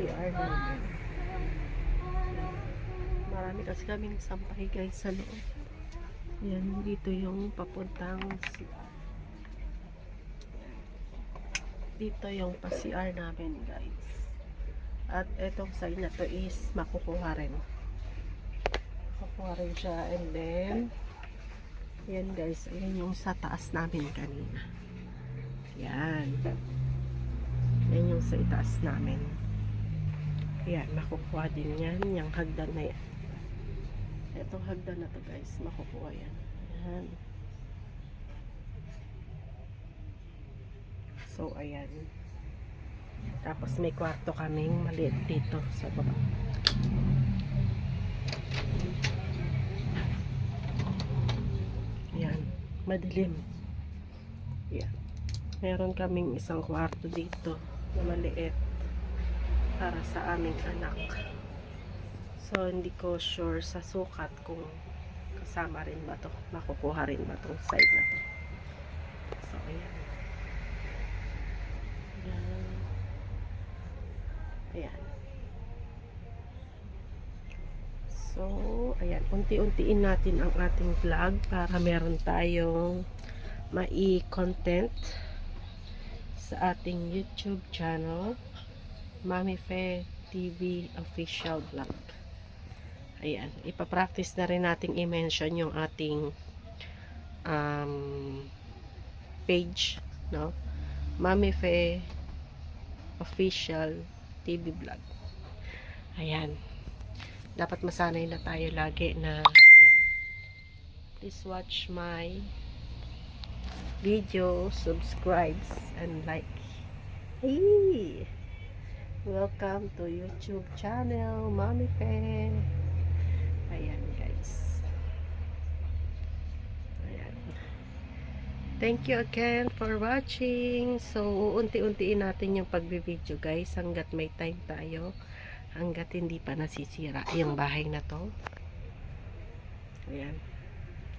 CR namin. Marami kasi kaming sampay guys sa loob. Yan, dito yung papuntang CR. Dito yung pa-CR namin guys. At etong side na to is makukuha rin. Makukuha rin siya and then yan guys, ayan yung sa taas namin kanina. Yan. Yan yung sa itaas namin. Yan, makukuha din yan. Yung hagdan na yan. Itong hagdan na to guys, makukuha yan. Yan. So, ayan. Tapos may kwarto kaming maliit dito sa baba. Yan. Madilim. Yan. Meron kaming isang kwarto dito na maliit para sa aming anak. So, hindi ko sure sa sukat kung kasama rin ba to makukuha rin ba tong side na to. So, ayan. Ayan. Ayan. So, ayan. Unti-untiin natin ang ating vlog para meron tayong mai-content sa ating YouTube channel, Mami Fe TV Official Vlog. Ayan, ipapractice na rin nating i-mention yung ating um, page, no? Mami Fe Official TV Vlog. Ayan. Dapat masanay na tayo lagi na ayan. Please watch my video, subscribe, and like. Hey! Welcome to YouTube channel, Mami Fe. Ayan, guys. Ayan. Thank you again for watching. So, unti-untiin natin yung pagbe-video, guys, hanggat may time tayo. Hanggat hindi pa nasisira yung bahay na to. Ayan.